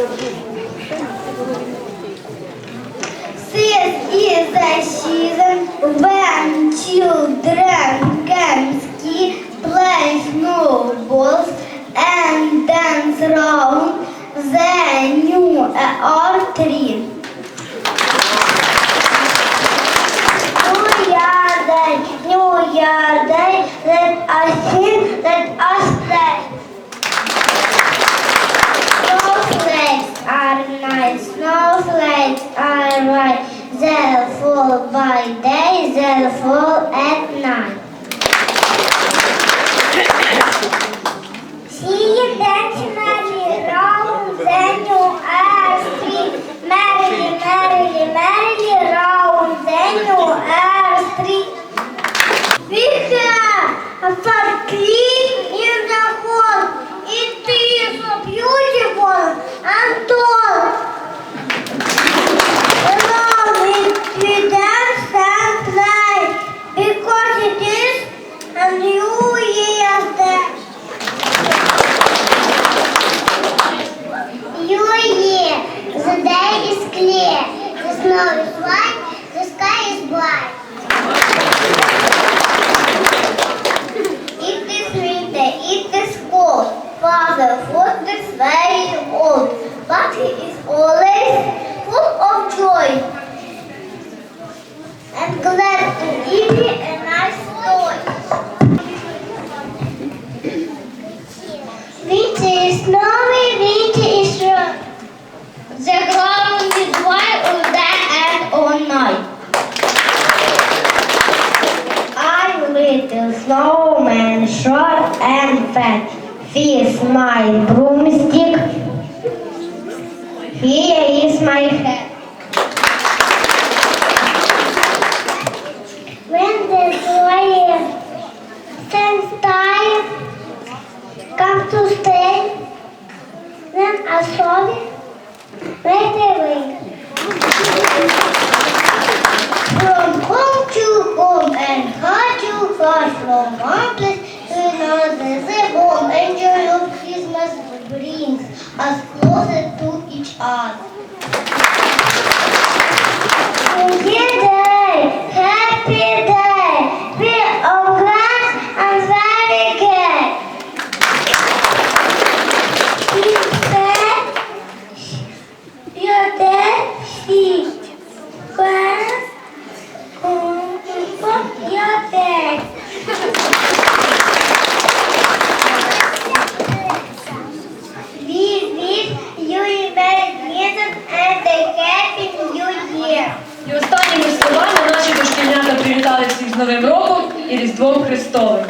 This is the season when children can ski, play snowballs, and dance around the new uh, old tree. Fall by day, fall at night. See you dance merrily round the new earth tree. Merrily, merrily, merrily round the new earth tree. We have a fun clean in the hall. It is so beautiful and tall. Along it we dance and play because it is a new year's day. New year, the day is clear, the snow is white, the sky is bright. It is winter, it is cold. Father Foot is very old, but he is always full of joy and glad to give me a nice toy. Winter is snowy, winter is rough. The ground is white all day and all night. I'm little snowman, short and fat. Here's my broomstick. Here is my hat. When the soil stands time, come to stay, then I saw it right away. Brings us closer to each other. І останніми словами наші дошкільнята привітали всіх з Новим роком і Різдвом Христовим.